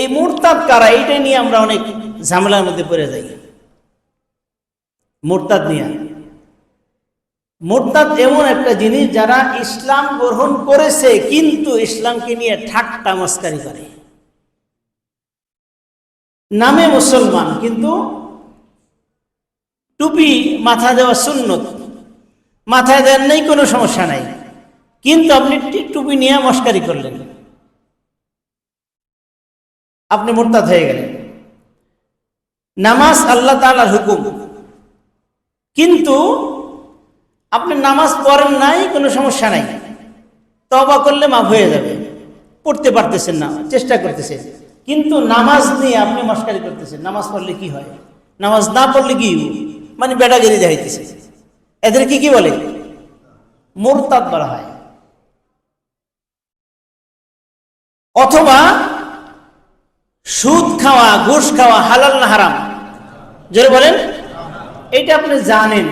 এই মোরতাদ কারা, এইটা নিয়ে আমরা অনেক ঝামেলার মধ্যে পড়ে যাই। মোরতাদ নিয়ে। মোরতাদ এমন একটা জিনিস যারা ইসলাম গ্রহণ করেছে, কিন্তু ইসলামকে নিয়ে ঠাট্টা মস্কারি করে। নামে মুসলমান, কিন্তু টুপি মাথা দেওয়া সুন্নত। মাথায় দেন নেই, কোনো সমস্যা নাই। কিন্তু আপনি টুপি নিয়ে মস্কারি করলেন। আপনি মোরতাদ হয়ে গেলেন। নামাজ আল্লাহ তাআলার হুকুম। কিন্তু আপনি নামাজ পড়েন নাই, কোনো সমস্যা নাই। তবা করলে মাফ হয়ে যাবে। পড়তে পারতেছেন না, চেষ্টা করতেছেন। কিন্তু নামাজ নিয়ে আপনি মস্কারি করতেছেন। নামাজ পড়লে কি হয়? নামাজ না পড়লে কি মানে বেটাগিরি দেখাইতেছে। এদের কি কি বলে? মোরতাদ বলা হয় অথবা সুদ খাওয়া, ঘুষ খাওয়া হালাল না হারাম? জোরে বলেন। এটা আপনি জানেন।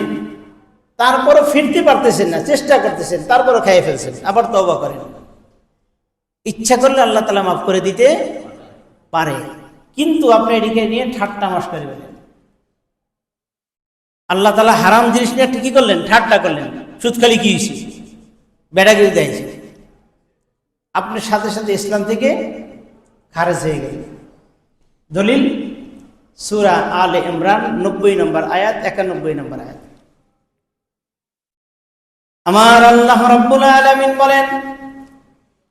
তারপরও ফিরতে পারতেছেন না, চেষ্টা করতেছেন, তারপরও খাইয়ে ফেলছেন, আবার তবা করেন। ইচ্ছা করলে আল্লাহ তালা মাফ করে দিতে পারে। কিন্তু আপনি এদিকে নিয়ে ঠাট্টা মাস করে বলেন আল্লাহ তালা হারাম জিনিস নিয়ে কি করলেন? ঠাট্টা করলেন। সুৎকালি কি হয়েছে বেড়াগিরি দিয়েছে আপনি সাথে সাথে ইসলাম থেকে খারেজ হয়ে গেলেন। দলিল, সুরা আলে ইমরান, নব্বই নম্বর আয়াত, একানব্বই নম্বর আয়াত। আমার আল্লাহ রব্বুল আলামিন বলেন,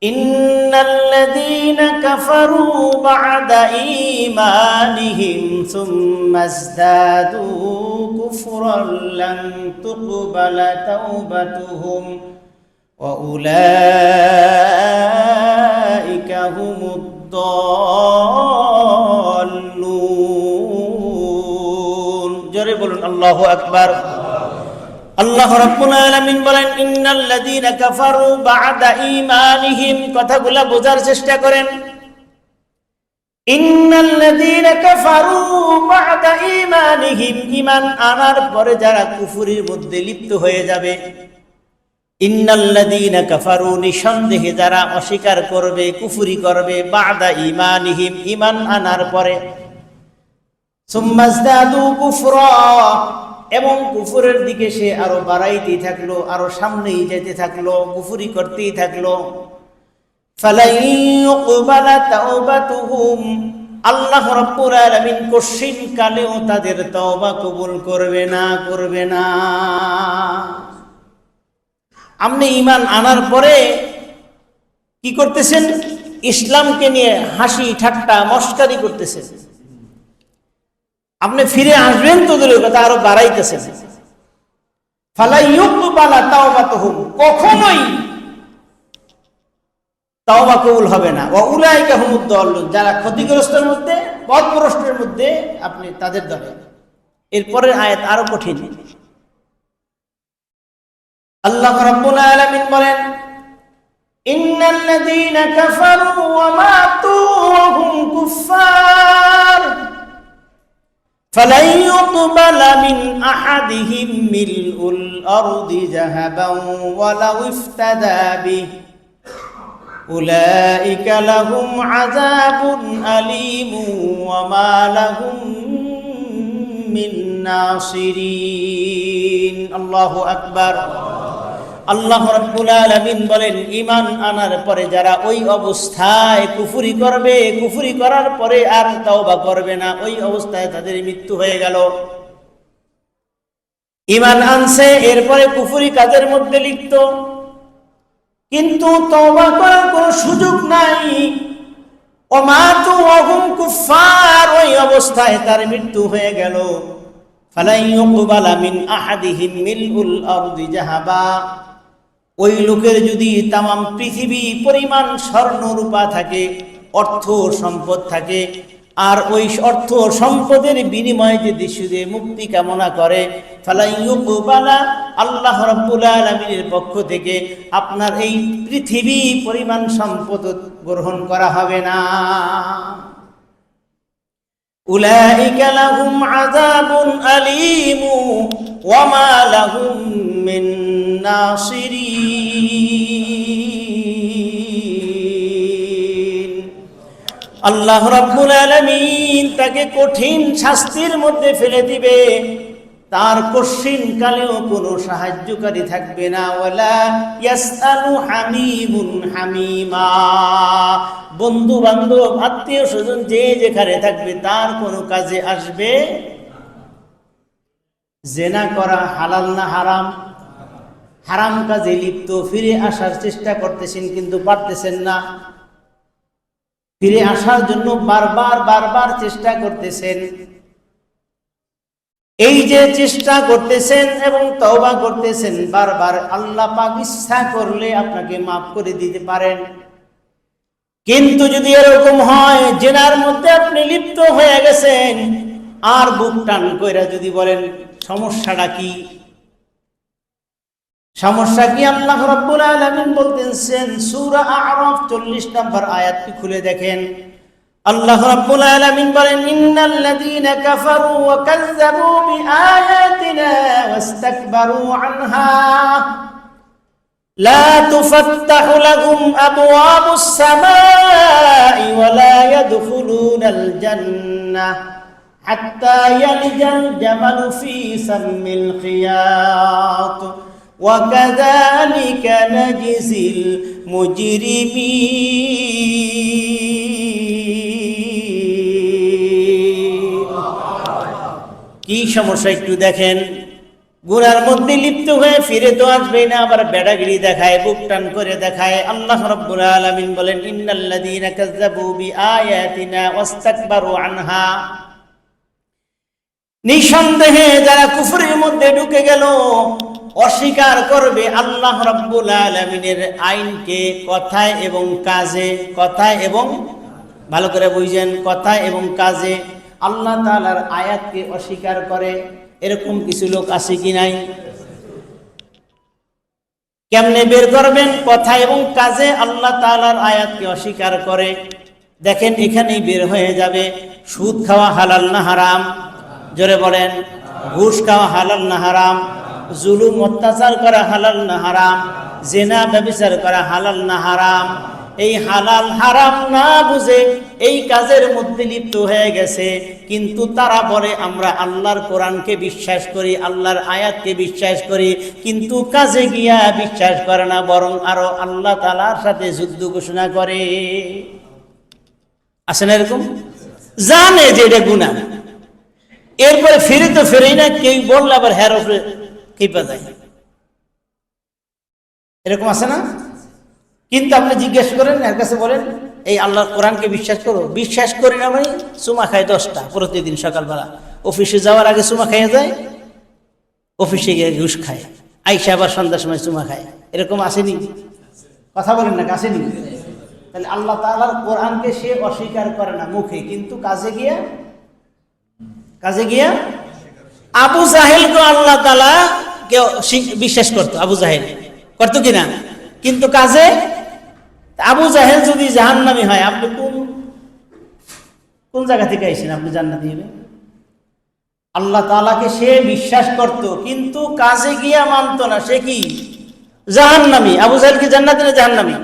ইন্নাল্লাযীনা কাফারু বা'দা ঈমানিহিম সুম্মা ইজদাদু কুফরান লান তুকবালা তাওবাতুহুম ওয়া উলাইকা হুমুদ আল্লাহু আকবার। আল্লাহ রাব্বুল আলামিন বলেন কাফারু বা'দা ঈমানিহিম। কথাগুলা বোঝার চেষ্টা করেন। কাফারু বা'দা ঈমানিহিম। ঈমান আনার পরে যারা কুফরির মধ্যে লিপ্ত হয়ে যাবে, ইন্নাল্লাযীনা কাফারু নিঃসন্দেহে যারা অস্বীকার করবে, কুফরি করবে বা'দা ঈমানিহিম। ঈমান আনার পরে এবং কুফুরের দিকে সে আরও বাড়াইতেই থাকল, আরও সামনেই যেতে থাকল, কুফুরি করতেই থাকল। আল্লাহ রাব্বুল আলামিন কশিন কালেও তাদের তওবা কবুল করবে না করবে না। আপনি ঈমান আনার পরে কি করতেছেন? ইসলামকে নিয়ে হাসি ঠাট্টা মস্কারি করতেছেন। আপনি ফিরে আসবেন তো দূরের কথা আরও বাড়াইতেছেন কখনোই তাওবা কবুল হবে না। ওয়া উলাইকা হুমুদ দাল্লুন, যারা ক্ষতিগ্রস্তের মধ্যে পথভ্রষ্টের মধ্যে আপনি তাদের দলে। এরপরের আয়াত আরও কঠিন। আল্লাহ রাব্বুল আলামিন বলেন ইন্নাল লাযীনা কাফারু ওয়া মাতু ওয়া হুম কুফফার। فلن يقبل من أحدهم ملء الأرض ذهبا ولو افتدى به. أولئك لهم عذاب أليم وما لهم من ناصرين. الله أكبر. আল্লাহ রাব্বুল আলামিন বলেন, ঈমান আনার পরে যারা ওই অবস্থায় কুফরি করবে, কুফরি করার পরে আর তওবা করবে না, ওই অবস্থায় তাদের মৃত্যু হয়ে গেল। ঈমান আনছে, এরপরে কুফরি কাজের মধ্যে লিপ্ত। কিন্তু তওবা করার কোনো সুযোগ নাই। ওমাতু ওহুম কুফার ওই অবস্থায় তার মৃত্যু হয়ে গেল। ফালাই ইউকবালা মিন আহাদিহিম মিলউল আরদি জাহাবা। ওই লোকের যদি তামাম পৃথিবী পরিমাণ স্বর্ণ রূপা থাকে, অর্থ সম্পদ থাকে, আর ওই অর্থ সম্পদের বিনিময়ে যে শুধু মুক্তি কামনা করে ফালাইবালা আল্লাহ রব্বুল আলমিনের পক্ষ থেকে আপনার এই পৃথিবী পরিমাণ সম্পদ গ্রহণ করা হবে না। উলাইকা লাহুম আলিমু ওয়া লাহুম من নাসিরিন। আল্লাহ রব্বুল আলমিন তাকে কঠিন শাস্তির মধ্যে ফেলে দিবে। তার কশিন কালেও কোনো সাহায্যকারী থাকবে না। ওলা ইয়াসালু হামিমুন হামিমা। বন্ধু বান্ধব আত্মীয় স্বজন যে যেখানে থাকবে, তার কোনো কাজে আসবে? জেনা করা হালাল না হারাম? হারাম কাজে লিপ্ত, ফিরে আসার চেষ্টা করতেছেন কিন্তু পারতেছেন না। ফিরে আসার জন্য বারবার বারবার চেষ্টা করতেছেন। এই যে চেষ্টা করতেছেন এবং তওবা করতেছেন, বারবার আল্লাহ পাক ইচ্ছা করলে আপনাকে মাফ করে দিতে পারেন। কিন্তু যদি এরকম হয়, জেনার মধ্যে আপনি লিপ্ত হয়ে গেছেন, আর বুক টান কইরা যদি বলেন, সমস্যাটা কি? সমস্যা কি? আল্লাহ রব্বুল আলমিন বলতেছেন সুরা আরফ চল্লিশ নম্বর আয়াতটি খুলে দেখেন। আল্লাহ রাব্বুল আলামিন বলেন, ইন্নাল লাযীনা কাফারু ওয়া কাযযাবু বিআয়াতিনা ওয়াস্তাকবারু আনহা। লা তুফাত্তাহু লাহুম আবওয়াবুস সামাই ওয়া লা ইয়াদখুলুনাল জান্নাহ হাত্তা ইয়ালিজাল জামালু ফি সামিল খিয়াত। وكذلك نجزي المجرمين কি সমস্যা একটু দেখেন গুনার মধ্যে লিপ্ত হয়ে ফিরে তো আসবে না আবার বেড়াগিরি দেখায় বুক টান করে দেখায় আল্লাহ রাব্বুল আলামিন বলেন ইন্নাল্লাযীনা কাযযাবু বিআয়াতিনা ওয়াস্তাকবারু আনহা নিঃসন্দেহে যারা কুফরের মধ্যে ঢুকে গেল অস্বীকার করবে আল্লাহ রাব্বুল আলামিনের আইনকে কথায় এবং কাজে, কথায় এবং, ভালো করে বুঝেন, কথায় এবং কাজে আল্লাহ তাআলার আয়াতকে অস্বীকার করে। এরকম কিছু লোক আছে কি নাই? কেমনে বের করবেন? কথা এবং কাজে আল্লাহ তাআলার আয়াতকে অস্বীকার করে। দেখেন এখানেই বের হয়ে যাবে, সুদ খাওয়া হালাল না হারাম? জোরে বলেন, ঘুষ খাওয়া হালাল না হারাম? জুলুম, অত্যাচার করা হালাল না হারাম, জেনা ব্যবচার করা হালাল না হারাম, এই হালাল হারাম না বুঝে এই কাজের মধ্যে লিপ্ত হয়ে গেছে। কিন্তু তারা বলে, আমরা আল্লাহর কোরআনকে বিশ্বাস করি, আল্লাহর আয়াতকে বিশ্বাস করি, কিন্তু কাজে গিয়া বিশ্বাস করে না, বরং আরও আল্লাহ তালার সাথে যুদ্ধ ঘোষণা করে। আছে না এরকম? জানে যে এটা গুণা এরপরে ফিরে তো ফেরেই না, কেউ বললে আবার হ্যার কেপা যায় এরকম আছে না? কিন্তু আপনি জিজ্ঞেস করেন, এর কাছে বলেন, এই আল্লাহর কোরআনকে বিশ্বাস করো। বিশ্বাস করি না মানে চুমা খায় দশটা, প্রতিদিন সকালবেলা। অফিসে যাওয়ার আগে চুমা খাইয়ে যায়, অফিসে গিয়ে ঘুষ খায়। আইসা আবার সন্ধ্যার সময় চুমা খায়। এরকম আসেনি? কথা বলেন না, আসেনি? তাহলে আল্লাহ তাআলার কোরআনকে সে অস্বীকার করে না মুখে, কিন্তু কাজে গিয়া কাজে গিয়া আবু জাহেলকে আল্লাহ তালা কেউ বিশ্বাস করতো, আবু জাহেল। করতো কিনা? কিন্তু কাজে, আবু জাহেল যদি জাহান্নামি হয়, আপনি কোন কোন জায়গা থেকে আইসেন আপনি জান্নাতি হবেন আল্লাহ তালাকে সে বিশ্বাস করত, কিন্তু কাজে গিয়া মানত না, সে কি? জাহান্নামি। আবু জাহেল কি জান্নাতি না জাহান্নামি?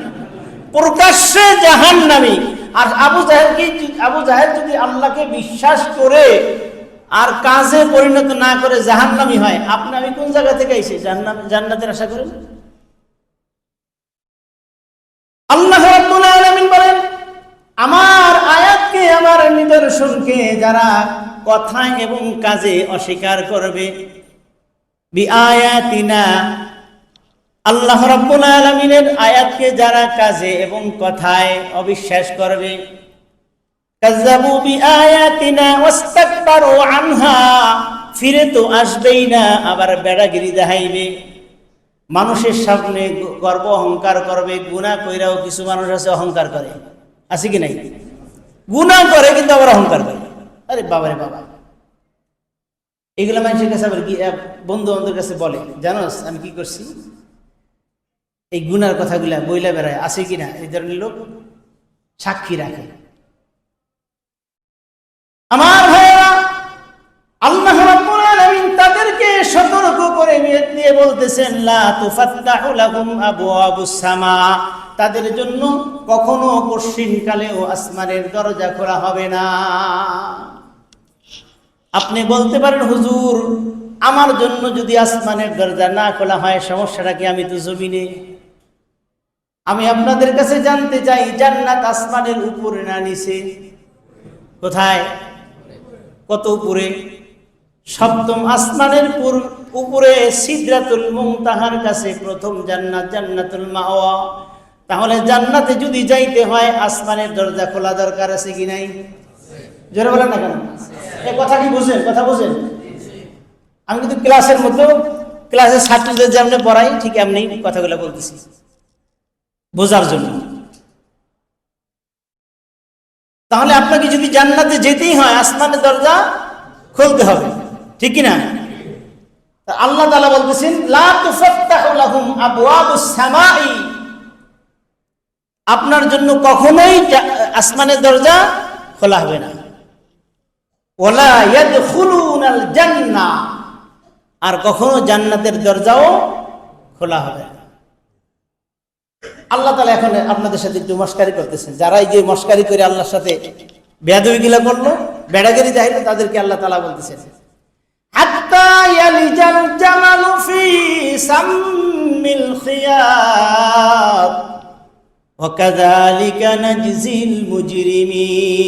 প্রকাশ্যে জাহান্নামি। আর আবু জাহেল কি আবু জাহেল যদি আল্লাহকে বিশ্বাস করে আর কাজে পরিণত না করে জাহান্নামি হয়, আপনি আমি কোন জায়গা থেকে আইসি? জান্নাত জান্নাতের আশা করেন? আল্লাহ রাব্বুল আলামিন বলেন, আমার আয়াতকে, আমার নিদর্শনকে যারা কথায় এবং কাজে অস্বীকার করবে বি আয়াতিনা আল্লাহ রাব্বুল আলামিনের আয়াতকে যারা কাজে এবং কথায় অবিশ্বাস করবে কাজ্জাবু বিআয়াতিনা ওয়াস্তাকবারু আনহা। ফিরে তো আসবেই না, আবার বেড়াগিরি দেখাইবে। মানুষের সামনে গর্ব অহংকার করবে, গুণা কইরাও কিছু মানুষ আছে অহংকার করে। আছে কি নাই? গুণা করে কিন্তু আবার অহংকার করে। আরে বাবারে বাবা। এগুলো মানুষের কাছে আবার কি বন্ধু বান্ধবের কাছে বলে, জানোস, আমি কি করছি? এই গুনার কথাগুলা বইলা বেড়ায়, আছে কিনা এই ধরনের লোক সাক্ষী রাখে। আমার ভাইয়েরা, আল্লাহ রাব্বুল আলামিন তাদেরকে সতর্ক করে দিয়ে বলতেছেন, লা তুফাত্তাহু লাহুম আবওয়াবুস সামা। তাদের জন্য কখনো পশ্চিমকালেও আসমানের দরজা খোলা হবে না। আপনি বলতে পারেন, হুজুর, আমার জন্য যদি আসমানের দরজা না খোলা হয়, সমস্যাটা কি আমি তো জমিনে? আমি আপনাদের কাছে জানতে চাই, জান্নাত আসমানের উপরে না নিচে? কোথায়? কত উপরে? সপ্তম আসমানের পুর- উপরে সিদরাতুল মুমতাহার কাছে প্রথম জান্নাত, জান্নাতুল মাওয়া। তাহলে জান্নাতে যদি যাইতে হয়, আসমানের দরজা খোলা দরকার আছে কি নাই? জোরে বলেন না কেন? এ কথা কি বুঝেন? কথা বুঝেন? আমি কিন্তু ক্লাসের মধ্যেও ক্লাসের ছাত্রদের যেমনি পড়াই, ঠিক এমনি কথাগুলো বলতেছি। বোঝার জন্য। তাহলে আপনাকে যদি জান্নাতে যেতেই হয়, আসমানের দরজা খুলতে হবে। ঠিক কি না তা আল্লাহ তাআলা বলতেছেন আপনার জন্য কখনোই আসমানের দরজা খোলা হবে না। আর কখনো জান্নাতের দরজাও খোলা হবে না। আল্লাহ তালা এখন আপনাদের সাথে একটু মস্কারি করতেছেন যারা এই যে মস্কারি করে আল্লাহর সাথে বেয়াদবি গিলা করলো বেড়াগিরি যাইলো তাদেরকে আল্লাহ তালা বলতেছেন হাত্তা ইয়ালিজাল জামালু ফি সাম্মিল খিয়াত وكذلك نجزي المجرمين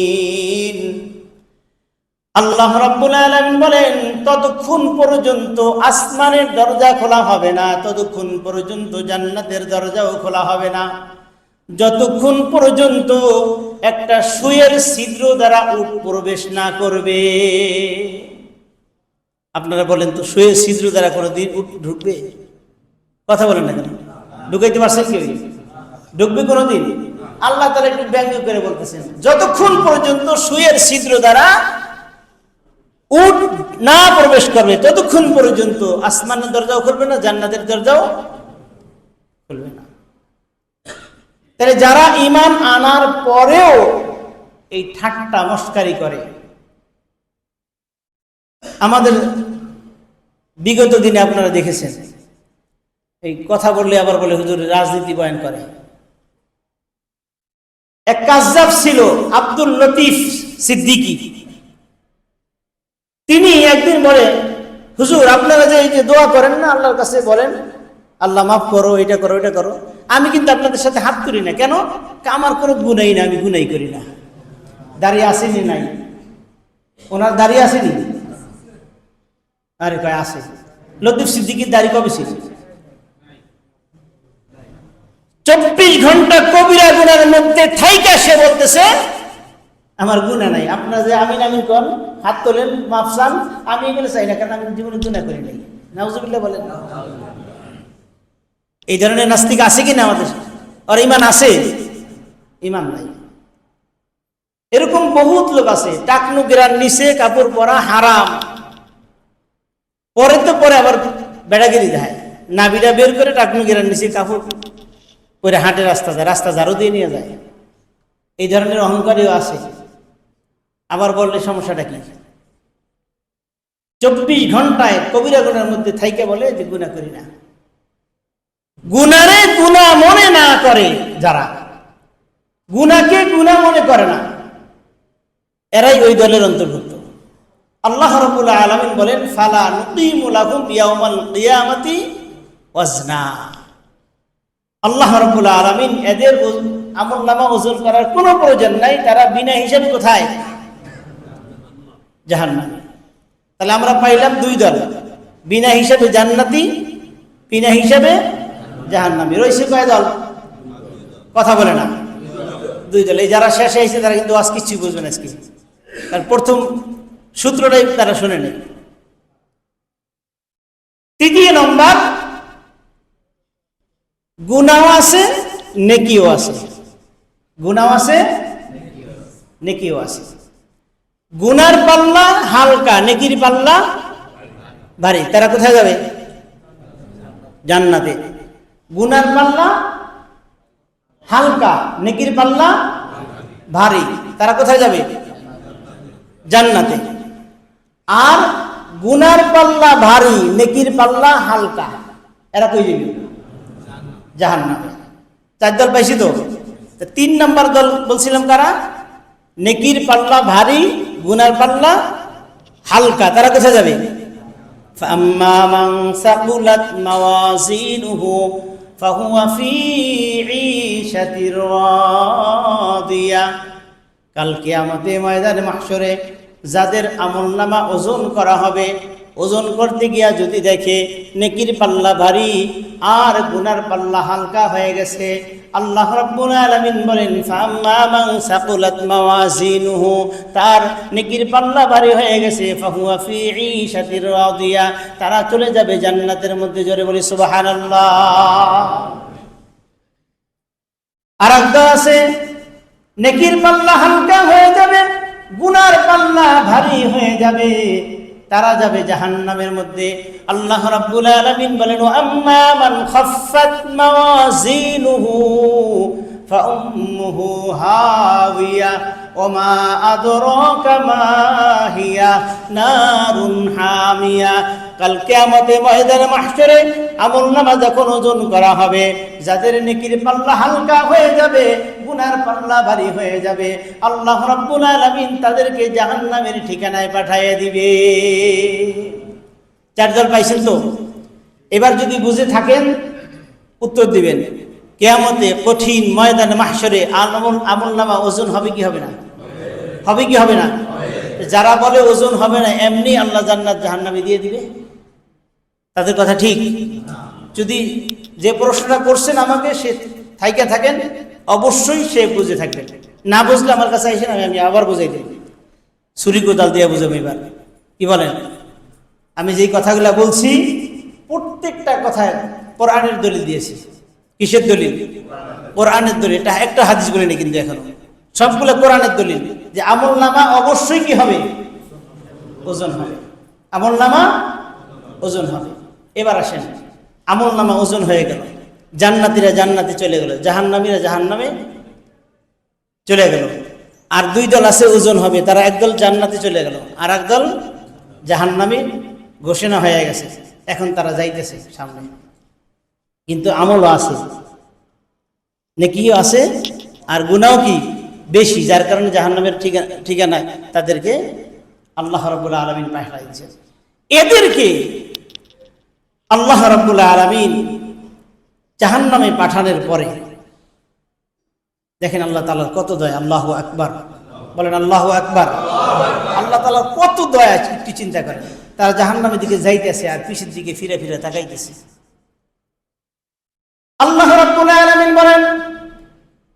আল্লাহ রাব্বুল আলামিন বলেন, ততক্ষণ পর্যন্ত আসমানের দরজা খোলা হবে না, ততক্ষণ পর্যন্ত জান্নাতের দরজাও খোলা হবে না। যতক্ষণ পর্যন্ত একটা সুয়ের ছিদ্র দ্বারা উট প্রবেশ না করবে। আপনারা বলেন তো, সুয়ের ছিদ্র দ্বারা কোনোদিন উট ঢুকবে? কথা বলেন না কেন? ঢুকাইতে পারছেন কেউ ঢুকবে কোনো দিন? আল্লাহ তালা একটু ব্যঙ্গ করে বলতেছেন, যতক্ষণ পর্যন্ত সুয়ের ছিদ্র দ্বারা উট না প্রবেশ করবে, ততক্ষণ পর্যন্ত আসমানের দরজাও খুলবে না, জান্নাতের দরজাও খুলবে না। তাহলে যারা ইমান আনার পরেও এই ঠাট্টা মস্কারি করে, আমাদের বিগত দিনে আপনারা দেখেছেন, এই কথা বললে আবার বলে হুজুর রাজনীতি বয়ান করে। এক কাজাব ছিল আব্দুল লতিফ সিদ্দিকী। তিনি একদিন বলে হুজুর, আপনারা যে এই যে দোয়া করেন না, আল্লাহর কাছে বলেন, আল্লাহ মাফ করো, এটা করো এটা করো, আমি কিন্তু আপনাদের সাথে হাত করি না। কেন? আমার কোনো গুনাই না, আমি গুনাই করি না। দাঁড়িয়ে আসেনি নাই। ওনার দাঁড়িয়ে আসেনি? আরে কয়, আসে। লতিফ সিদ্দিকির দাড়ি কবে ছিল? চব্বিশ ঘণ্টা কবিরা গুনার মধ্যে থাইকা সে বলতেছে আমার গুণা নাই। আপনার যে আমিন আমিন কর হাত তোলেন মাফসান আমি এগুলো চাই না, কারণ আমি জীবনে গুণা করি নাই। নাউজুবিল্লাহ বলেন। এই ধরনের নাস্তিক আছে কি না আমাদের? আর ইমান আছে? ইমান নাই। এরকম বহুত লোক আছে টাকনু গেরার নিচে কাপড় পরা হারাম। পরে তো পরে আবার বেড়াগিরি দেয় নাবিটা বের করে টাকনু গেরার নিচে কাপড় পরে হাঁটে রাস্তা যায়, রাস্তা ঝাড়ু দিয়ে নিয়ে যায়। এই ধরনের অহংকারীও আছে। আবার বললে সমস্যাটা কি? চব্বিশ ঘন্টায় কবিরা গুনার মধ্যে থাইকে বলে যে গুণা করি না। গুনারে গুণা মনে না করে যারা। গুনাকে গুণা মনে করে না। এরাই ওই দলের অন্তর্ভুক্ত। আল্লাহ রাব্বুল আলামিন বলেন, ফালা কিয়ামাতি ওয়াজনা। আল্লাহ রাব্বুল আলামিন এদের আমল নামা ওজন করার কোনো প্রয়োজন নাই। তারা বিনা হিসাবে কোথায়? জাহান্নামে। তাহলে আমরা পাইলাম দুই দল, বিনা হিসাবে জান্নাতি, বিনা হিসাবে জাহান্নামী। রয়েছে কয় দল? কথা বলে না। দুই দল। এই যারা শেষে এসে তারা কিন্তু আজ কিছু বুঝবে না আজকে। তার প্রথম সূত্রটাই তারা শুনে নেই তৃতীয় নম্বর গুনাও আছে, নেকিও আছে। গুনাও আছে, নেকিও আছে। গুনার পাল্লা হালকা, নেকির পাল্লা ভারী। তারা কোথায় যাবে? জান্নাতে। গুনার পাল্লা হালকা, নেকির পাল্লা ভারী। তারা কোথায় যাবে? জান্নাতে। আর গুনার পাল্লা ভারী, নেকির পাল্লা হালকা। এরা কই যাবে? জাহান্নামে। চার দল পাইছি তো? তিন নম্বর দল বলছিলাম কারা? নেকির পাল্লা ভারী গুনার পাল্লা হালকা তারা কোথায় যাবে فأما من ثقلت موازينه فهو في عيشة راضية কাল কিয়ামতে ময়দানে মাহশরে যাদের আমল নামা ওজন করা হবে ওজন করতে গিয়া যদি দেখে নেকির পাল্লা ভারী, আর গুনার পাল্লা হালকা হয়ে গেছে, আল্লাহ রাব্বুল আলামিন বলেন ফাম্মা মান সাকুলাত মাওয়াজিনুহু তার নেকির পাল্লা ভারী হয়ে গেছে, ফাহুয়া ফি ঈশাতির রাদিয়া তারা চলে যাবে জান্নাতের মধ্যে জোরে বলি, সুবহানাল্লাহ আর একটা আছে, নেকির পাল্লা হালকা হয়ে যাবে, গুনার পাল্লা ভারী হয়ে যাবে তারা যাবে জাহান্নামের মধ্যে আল্লাহ রাব্বুল আলামিন বলেন আম্মা মান খাফফাত মাওয়াজিনুহু فأمه هاوية وما أدراك ما هي نار حامية কাল কেয়ামতে ময়দানে মাহশরে আমল নামা যখন ওজন করা হবে যাদের নেকির পাল্লা হালকা হয়ে যাবে গুনার পাল্লা ভারী হয়ে যাবে। আল্লাহ রাব্বুল আলামিন তাদেরকে জাহান্নামের ঠিকানায় পাঠিয়ে দিবে। চারজন পাইছেন তো? এবার যদি বুঝে থাকেন, উত্তর দিবেন। কেয়ামতে কঠিন ময়দানে, মাহশরে আমল আমল নামা ওজন হবে কি হবে না? হবে কি হবে না? যারা বলে ওজন হবে না, এমনি আল্লাহ জান্নাত জাহান্নামে দিয়ে দিবে। তাদের কথা ঠিক? যদি যে প্রশ্নটা করছেন আমাকে, সে থাইকে থাকেন অবশ্যই সে বুঝে থাকবে। না বুঝলে আমার কাছে এসে আমি আমি আবার বুঝাই দিই। ছুরি কোদাল দিয়ে বুঝাবো এবার। কি বলেন? আমি যেই কথাগুলো বলছি, প্রত্যেকটা কথায় কোরআনের দলিল দিয়েছি। কিসের দলিল? কোরআনের দলিল। এটা একটা হাদিস বলিনি কিন্তু এখনও। সবগুলো কোরআনের দলিল। যে আমল নামা অবশ্যই কি হবে? ওজন হবে। আমল নামা ওজন হবে। এবার আসেন। আমল নামা ওজন হয়ে গেল। জান্নাতিরা জান্নাতে চলে গেল, জাহান্নামীরা জাহান্নামে চলে গেল। আর দুই দল আছে, ওজন হবে, তারা একদল জান্নাতে চলে গেল, আর একদল জাহান্নামী ঘোষণা হয়ে গেছে, এখন তারা যাইতেছে সামনে। কিন্তু আমলও আছে, নেকিও আছে, আর গুনাও কি? বেশি, যার কারণে জাহান্নামের ঠিকানা তাদেরকে আল্লাহ রবুল্লা আলমিন পাঠা দিচ্ছেন এদেরকে আল্লাহ রব্বুল্লাহ আলমিন জাহান্নামে পাঠানোর পরে, দেখেন আল্লাহ তালার কত দয়া, আল্লাহ আকবার। বলেন, আল্লাহ আকবার। আল্লাহ তালার কত দয়া একটু চিন্তা করে তারা জাহান্নামের দিকে যাইতেছে আর পিছের দিকে ফিরে ফিরে তাকাইতেছে। আল্লাহ রাব্বুল আলামিন বলেন,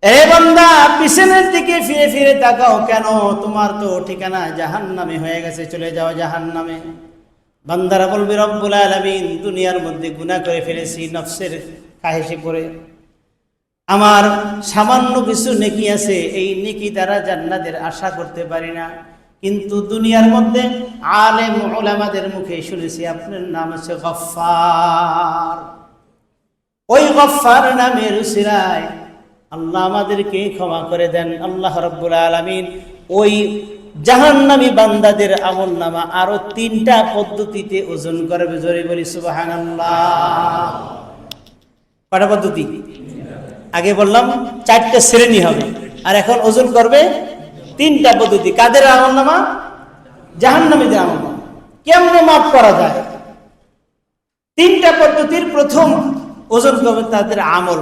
এ বান্দা, পিছনের দিকে ফিরে ফিরে তাকাও কেন? তোমার তো ঠিকানা জাহান্নামে হয়ে গেছে, চলে যাও জাহান্নামে। বান্দারা বলবে, রব্বুল আলামিন, দুনিয়ার মধ্যে গুনাহ করে ফেলেছি, নফসের কাহেসে পড়ে আমার সামান্য কিছু নেকি আছে, এই নেকি দ্বারা জান্নাদের আশা করতে পারি না। কিন্তু দুনিয়ার মধ্যে আলেম ওলামাদের মুখে শুনেছি, আপনার নাম হচ্ছে গফফার। ওই গফফার নামের উসিরায় আল্লাহ আমাদেরকে ক্ষমা করে দেন। আল্লাহ রব্বুল আলমিন ওই জাহান্নামী বান্দাদের আমল নামা আরও তিনটা পদ্ধতিতে ওজন করবে। জোরে বলি সুবাহান কটা পদ্ধতি? আগে বললাম চারটা শ্রেণি হবে। আর এখন ওজন করবে তিনটা পদ্ধতি। কাদের আমল নামা জাহান্নামীদের আমল নামা কেমনে মাফ করা যায়? তিনটা পদ্ধতির প্রথম ওজন করবে তাদের আমল।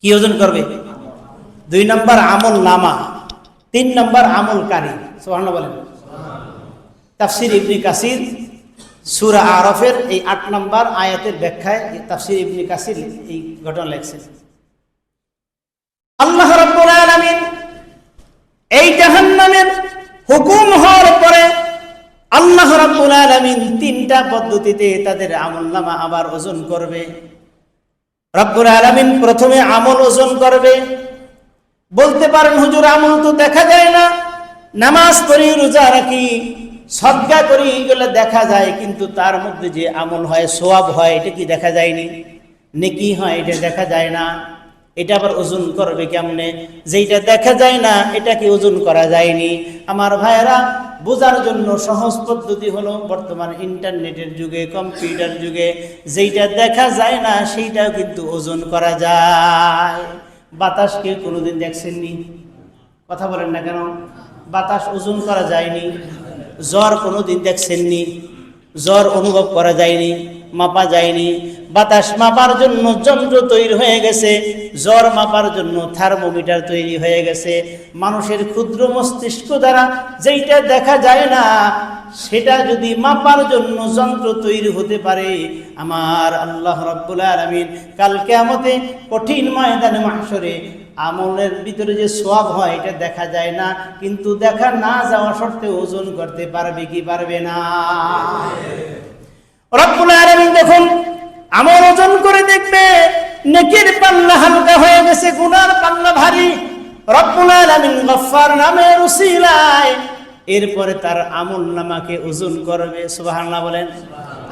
কি ওজন করবে? দুই নম্বর আমল নামা তিন নম্বর আমলকারী। সোহানা বলেন। তাফসির ইবনি কাসির সুরা আরফের এই আট নম্বর আয়াতের ব্যাখ্যায় তাফসির ইবনি কাসির এই ঘটনা লেখছেন। আল্লাহ রাব্বুল আলামিন এই জাহান্নামের হুকুম হওয়ার পরে আল্লাহ রাব্বুল আলামিন তিনটা পদ্ধতিতে তাদের আমলনামা আবার ওজন করবে। রব্বুল আলামিন প্রথমে আমল ওজন করবে। বলতে পারেন, হুজুর, আমল তো দেখা যায় না। নামাজ করি রোজা রাখি। সদ্গা করি এগুলো দেখা যায়, কিন্তু তার মধ্যে যে আমল হয়, সোয়াব হয়, এটা কি দেখা যায়নি? নেকি হয়, এটা দেখা যায় না। এটা আবার ওজন করবে কেমনে? যেটা দেখা যায় না, এটা কি ওজন করা যায়নি? আমার ভাইয়েরা, বোঝার জন্য সহজ পদ্ধতি হলো বর্তমান ইন্টারনেটের যুগে, কম্পিউটার যুগে, যেইটা দেখা যায় না, সেইটাও কিন্তু ওজন করা যায়। বাতাসকে কোনোদিন দেখছেননি? কথা বলেন না কেন? বাতাস ওজন করা যায়নি। জ্বর কোনোদিন দেখছেননি, জ্বর অনুভব করা যায়নি, মাপা যায়নি, বাতাস মাপার জন্য যন্ত্র তৈরি হয়ে গেছে, জ্বর মাপার জন্য থার্মোমিটার তৈরি হয়ে গেছে, মানুষের ক্ষুদ্র মস্তিষ্ক দ্বারা যেইটা দেখা যায় না, সেটা যদি মাপার জন্য যন্ত্র তৈরি হতে পারে, আমার আল্লাহ রব্বুল আলমিন কালকে কেমতে কঠিন ময়দানে মাসরে আমলের ভিতরে যে সোয়াব হয়, এটা দেখা যায় না। কিন্তু দেখা না যাওয়া সত্ত্বেও ওজন করতে পারবে কি পারবে না। রব্বুল আলামিন দেখুন, আমল ওজন করে দেখবে, নেকির পাল্লা হালকা হয়ে গেছে, গুনার পাল্লা ভারী। রব্বুল আলামিন গফফার নামের উসিলায় এরপরে তার আমল নামাকে ওজন করবে, সুবহানাল্লাহ বলেন।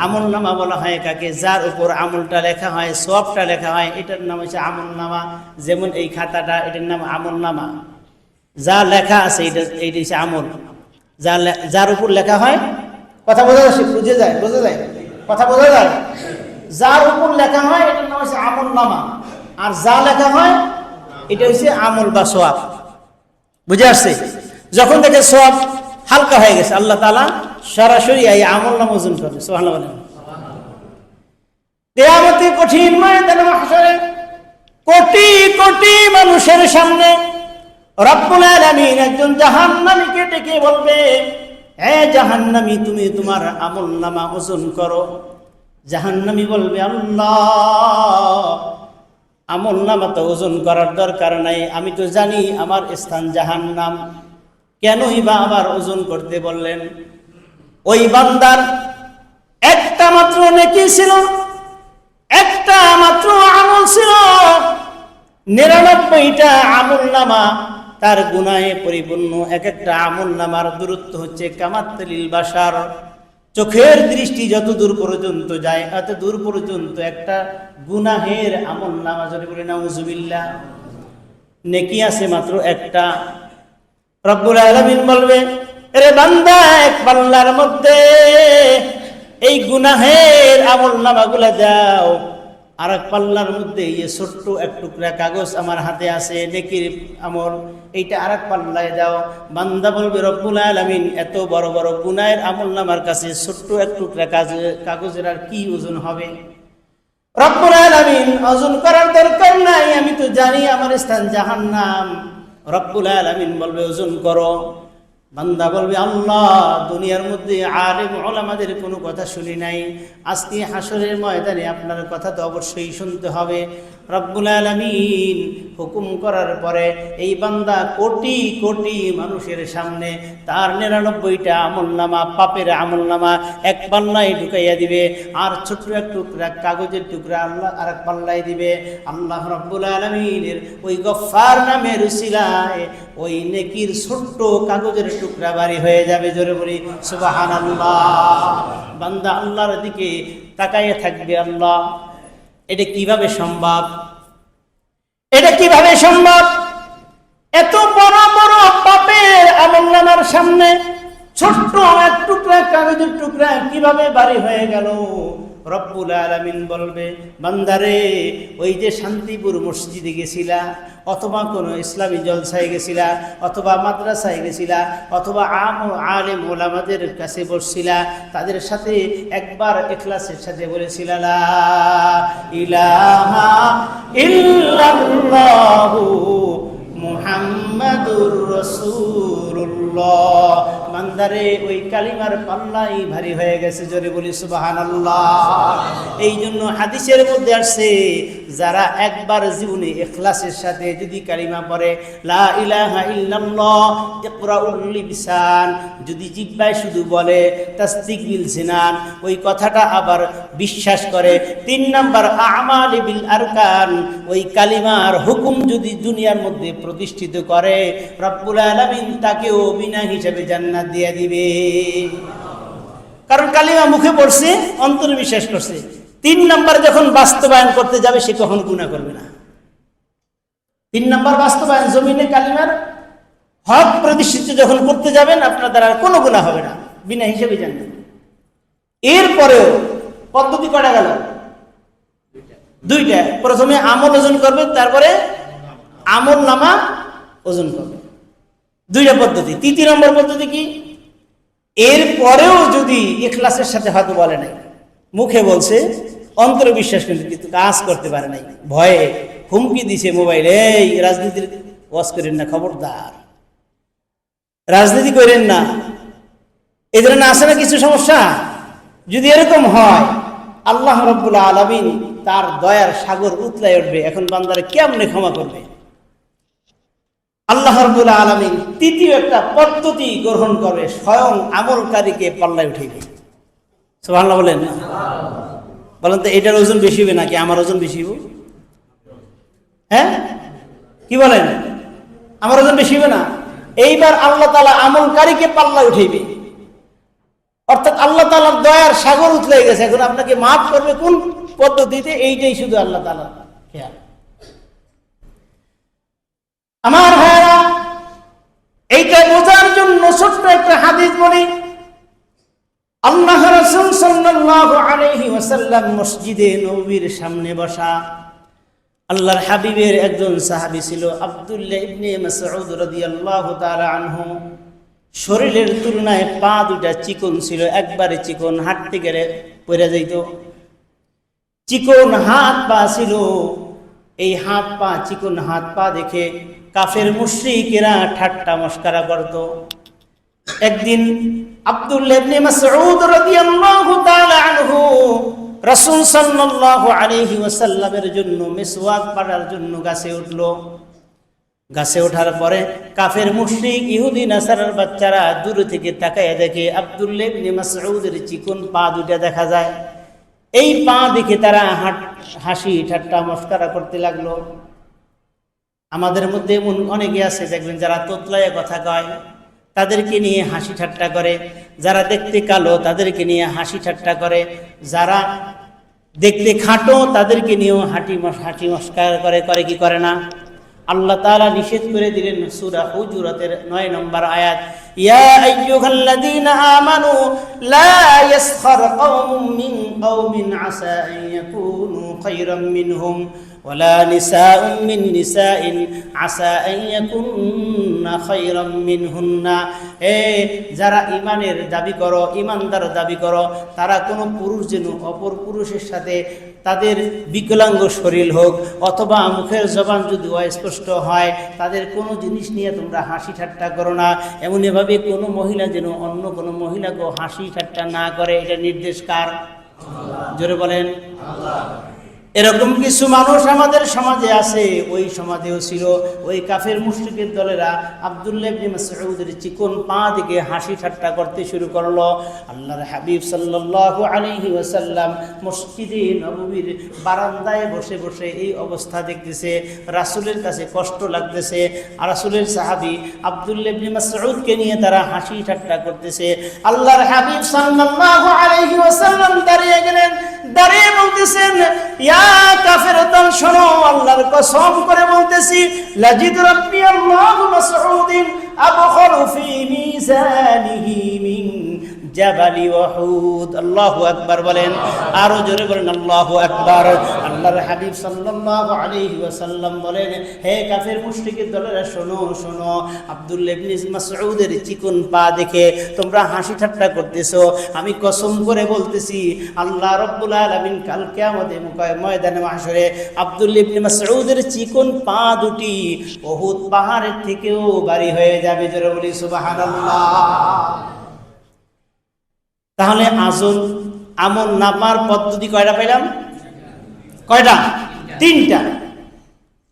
আমল নামা বলা হয় কাকে যার উপর আমলটা লেখা হয়, সবটা লেখা হয়, এটার নাম হচ্ছে আমল নামা। যেমন এই খাতাটা, এটার নাম আমল নামা। যা লেখা আছে এটা এইটা হচ্ছে আমল। যা যার উপর লেখা হয়, কথা বোঝা যাচ্ছে? বুঝে যায়, বোঝা যায়? কথা বোঝা যায়? যার উপর লেখা হয়, এটার নাম হচ্ছে আমল নামা। আর যা লেখা হয়, এটা হচ্ছে আমল বা সোয়াব বুঝে আসছে? যখন দেখে সব হালকা হয়ে গেছে, আল্লাহ তালা সরাসরি এই আমল নাম ওজন করবে সোহান কেয়ামতি কঠিন ময়দানে মাহশরে কোটি কোটি মানুষের সামনে রব্বুল আলামিন একজন জাহান্নামীকে ডেকে বলবে হে জাহান্নামী, তুমি তোমার আমল নামা ওজন করো। জাহান্নামী বলবে, আল্লাহ, আমল নামা তো ওজন করার দরকার নাই। আমি তো জানি আমার স্থান জাহান্নাম। কেনই বা আবার ওজন করতে বললেন? ওই বান্দার একটা মাত্র নেকি ছিল, একটা মাত্র আমল ছিল। নিরানব্বইটা আমল নামা তার গুনাহে পরিপূর্ণ। এক একটা আমল নামার দূরত্ব হচ্ছে কামাত্তলিল বাসার চোখের দৃষ্টি যত দূর পর্যন্ত যায়, এত দূর পর্যন্ত একটা গুনাহের আমল নামা যদি বলি, নাউজুবিল্লাহ। নেকি আছে মাত্র একটা। রব্বুল আলামিন বলবে রে বান্দা, এক পাল্লার মধ্যে এই গুনাহের আমল নামাগুলা দাও। আর এক পাল্লার মধ্যে ইয়ে ছোট্ট এক টুকরা কাগজ আমার হাতে আছে, নেকির আমল। এইটা আর এক পাল্লায় দাও। বান্দা বলবে, রব্বুল আলামিন, এত বড় বড় গুনায়ের আমল নামার কাছে ছোট্ট এক টুকরা কাগজের আর কি ওজন হবে? রব্বুল আলামিন, ওজন করার দরকার নাই, আমি তো জানি আমার স্থান জাহান্নাম। রব্বুল আলামিন বলবে, ওজন করো। বান্দা বলবে, আল্লাহ, দুনিয়ার মধ্যে আলেম ওলামাদের কোনো কথা শুনি নাই। আজকে হাসরের ময়দানে আপনার কথা তো অবশ্যই শুনতে হবে। রব্বুল আলামিন হুকুম করার পরে এই বান্দা কোটি কোটি মানুষের সামনে তার নিরানব্বইটা আমল নামা পাপের আমল নামা এক পাল্লায় ঢুকাইয়া দিবে। আর ছোট্ট এক টুকরা কাগজের টুকরা আল্লাহ আর এক পাল্লায় দিবে। আল্লাহ রব্বুল আলমিনের ওই গফার নামের উসিলায় ওই নেকির ছোট্ট কাগজের টুকরা বাড়ি হয়ে যাবে জোরে বলি সুবাহান আল্লাহ বান্দা আল্লাহর দিকে তাকাইয়া থাকবে আল্লাহ। এটা কীভাবে সম্ভব? এটা কীভাবে সম্ভব? এত বড় বড় পাপের আমল নামার সামনে ছোট্ট আমার টুকরা কাগজের টুকরা কীভাবে বাড়ি হয়ে গেল? রব্বুল আলামিন বলবে, বান্দারে, ওই যে শান্তিপুর মসজিদে গেছিলা, অথবা কোনো ইসলামী জলসায় গেছিলা, অথবা মাদ্রাসায় গেছিলা, অথবা আম আলেম ওলামাদের কাছে বসছিলা, তাদের সাথে একবার এখলাসের সাথে বলেছিলা ইলাহা ইল্লাল্লাহু মুহাম্মাদুর রাসূলুল্লাহ। মান্দারে ওই কালিমার পাল্লাই ভারী হয়ে গেছে, জোরে বলি সুবহানাল্লাহ। এই জন্য হাদিসের মধ্যে আসছে, যারা একবার জীবনে এখলাসের সাথে যদি কালিমা পড়ে, লা ইলাহা ইল্লাল্লাহ ইকরাউল লিসান যদি জিহ্বায় শুধু বলে, তাসদিক বিল জিনান ওই কথাটা আবার বিশ্বাস করে। তিন নাম্বার, আমাল বিল আরকান, ওই কালিমার হুকুম যদি দুনিয়ার মধ্যে প্রতিষ্ঠিত করে, রব্বুল আলামিন তাকেও বিনা হিসাবে জান্নাত দিয়ে দিবে। কারণ কালিমা মুখে পড়ছে, অন্তরে বিশ্বাস করছে। তিন নাম্বার যখন বাস্তবায়ন করতে যাবে, সে কখন গুণা করবে না। তিন নাম্বার বাস্তবায়ন জমিনে কালিমার হক প্রতিষ্ঠিত যখন করতে যাবেন, আপনার দ্বারা কোনো গুণা হবে না। বিনা হিসেবে জানবেন এরপরেও পদ্ধতি করা গেল? দুইটা। প্রথমে আমল ওজন করবে, তারপরে আমল নামা ওজন করবে। দুইটা পদ্ধতি। তৃতীয় নম্বর পদ্ধতি কি? এর পরেও যদি এখলাসের সাথে হয়তো বলে নাই, মুখে বলছে অন্তর বিশ্বাস কিন্তু কিন্তু কাজ করতে পারে নাই। ভয়ে হুমকি দিছে মোবাইলে, এই রাজনীতির ওয়াজ করেন না, খবরদার। রাজনীতি করেন না। এই ধরনের আসে না কিছু সমস্যা? যদি এরকম হয়, আল্লাহ রব্বুল আলমিন তার দয়ার সাগর উতলায় উঠবে, এখন বান্দারে কেমনে ক্ষমা করবে? আল্লাহ রব্বুল আলমিন তৃতীয় একটা পদ্ধতি গ্রহণ করবে স্বয়ং আমলকারীকে পাল্লায় উঠেবে সুবহানাল্লাহ বলেন বলেন তো, এটার ওজন বেশি হবে নাকি আমার ওজন বেশি হবে? হ্যাঁ? কি বলেন? আমার ওজন বেশি হবে না? এইবার আল্লাহ তালা আমলকারীকে পাল্লা উঠেবে অর্থাৎ আল্লাহ তালার দয়ার সাগর উতলে গেছে। এখন আপনাকে মাফ করবে কোন পদ্ধতিতে? এইটাই শুধু আল্লাহ তালা খেয়াল। আমার ভাইরা এইটা বোঝার জন্য ছোট্ট একটা হাদিস বলি। আল্লাহ রাসূল সাল্লাল্লাহু আলাইহি ওয়াসাল্লাম মসজিদে নববীর সামনে বসা। আল্লাহর হাবিবের একজন সাহাবী ছিল আব্দুল্লাহ ইবনে মাসউদ রাদিয়াল্লাহু তাআলা আনহু। শরীরের তুলনায় পা দুটা চিকন ছিল, একবারে চিকন, হাঁটতে গেলে পড়ে যাইত। চিকন হাত পা ছিল এই হাত পা, চিকন হাত পা দেখে কাফের মুশরিকেরা ঠাট্টা মস্কারা করত। একদিন আব্দুল্লাহ ইবনে মাসউদ রাদিয়াল্লাহু তাআলা আনহু রাসূল সাল্লাল্লাহু আলাইহি ওয়াসাল্লামের জন্য মিসওয়াক পাড়ার জন্য গাছে উঠল। গাছে ওঠার পরে কাফের মুশরিক, ইহুদি, নাসারার বাচ্চারা দূর থেকে তাকায় দেখে আব্দুল্লাহ ইবনে মাসউদের চিকন পা দুটা দেখা যায়। এই পা দেখে তারা হাসি, ঠাট্টা, মস্কারা করতে লাগল। আমাদের মধ্যে এমন অনেকে আছে, দেখবেন যারা তোতলায় কথা কয়, তাদেরকে নিয়ে হাসি ঠাট্টা করে। যারা দেখতে কালো, তাদেরকে নিয়ে হাসি ঠাট্টা করে। যারা দেখতে খাটো, তাদেরকে নিয়েও হাঁটি হাঁটি মস্কার করে করে কি করে না? আল্লাহ তাআলা নিষেধ করে দিলেন সূরা হুজুরাতের নয় নম্বর আয়াত ইয়া আইয়ুহাল্লাযীনা আমানু লা ইয়াসখার কওমুম মিন কওমিন আসা আন ইয়াকুনু খায়রাম মিনহুম ولا نساء من نساء عسى أن يكن خيرا منهن এ যারা ইমানের দাবি করো ইমানদার দাবি করো তারা কোনো পুরুষ যেন অপর পুরুষের সাথে তাদের বিকলাঙ্গ শরীর হোক অথবা মুখের জবান যদি অস্পষ্ট হয়, তাদের কোনো জিনিস নিয়ে তোমরা হাসি ঠাট্টা করো না। এমন এভাবে কোনো মহিলা যেন অন্য কোনো মহিলাকেও হাসি ঠাট্টা না করে, এটা নির্দেশ কার? জোরে বলেন। এরকম কিছু মানুষ আমাদের সমাজে আছে। ওই সমাজেও ছিল। ওই কাফের মুশরিকের দলেরা আব্দুল্লাহ ইবনে মাসউদের চিকন পা দিকে হাসি ঠাট্টা করতে শুরু করল। আল্লাহর হাবিব সাল্লাল্লাহু আলাইহি ওসাল্লাম মসজিদে নববীর বারান্দায় বসে বসে এই অবস্থা দেখতেছে। রাসূলের কাছে কষ্ট লাগতেছে। আর রাসূলের সাহাবী মাসউদকে নিয়ে তারা হাসি ঠাট্টা করতেছে। আল্লাহর হাবিব সাল্লাল্লাহু আলাইহি ওয়াসাল্লাম দাঁড়িয়ে গেলেন। দাঁড়িয়ে বলতেছেন, ইয়া কাফের দল, শোনো, আল্লাহর কসম করে বলতেছি, লাজিদ রাব্বি আল্লাহু মাসউদিন আবখরু ফি মিজানিহি মিন জাবালি ওয়াহুদ। আল্লাহু আকবার বলেন। আরও জোরে বলেন, আল্লাহু আকবার। আল্লাহর হাবিব সাল্লাল্লাহু আলাইহি ওয়াসাল্লাম বলেন, হে কাফের মুশরিকের দলেরা, শোনো শোনো। আব্দুল্লাহ ইবনে মাসউদের চিকন পা দেখে তোমরা হাসি ঠাট্টা করতেছো। আমি কসম করে বলতেছি, আল্লাহ রাব্বুল আলামিন কাল কিয়ামতে ময়দানে মাহশরে আব্দুল্লাহ ইবনে মাসউদের চিকন পা দুটি উহুদ পাহাড়ের থেকেও বাড়ি হয়ে যাবে। জোরে বলি, সুবহানাল্লাহ। তাহলে আজল আমল নাপার পদ্ধতি কয়টা পেলাম কয়টা? তিনটা।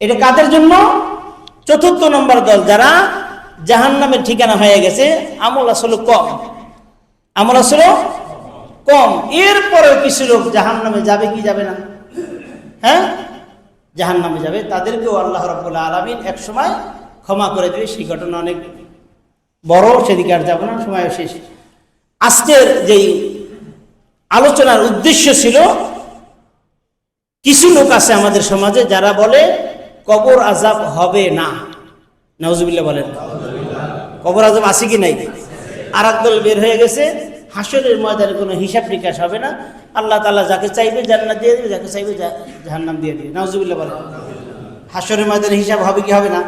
এটা কাদের জন্য? চতুর্থ নম্বর দল যারা জাহান নামের ঠিকানা হয়ে গেছে, আমল আসলে কম। আমল আসলে কম। এরপরেও কিছু লোক জাহান নামে যাবে কি যাবে না? হ্যাঁ? জাহান নামে যাবে। তাদেরকেও আল্লাহ রব্বুল্লাহ আলমিন এক সময় ক্ষমা করে দেবে। সেই ঘটনা অনেক বড়, সেদিকে আর যাব না সময় শেষ। আজকের যেই আলোচনার উদ্দেশ্য ছিল, কিছু লোক আছে আমাদের সমাজে যারা বলে, কবর আজাব হবে না। নজবিল্লা বলেন। কবর আজম আছে কি নাই? আর দল বের হয়ে গেছে, হাসরের ময়দানে কোনো হিসাব নিকাশ হবে না। আল্লাহ তাআলা যাকে চাইবে জান্নাত দিয়ে দিবে, যাকে চাইবে জাহান্নাম দিয়ে দেবে। নাউজুবিল্লাহ বলেন। হাসরের ময়দানে হিসাব হবে কি হবে না?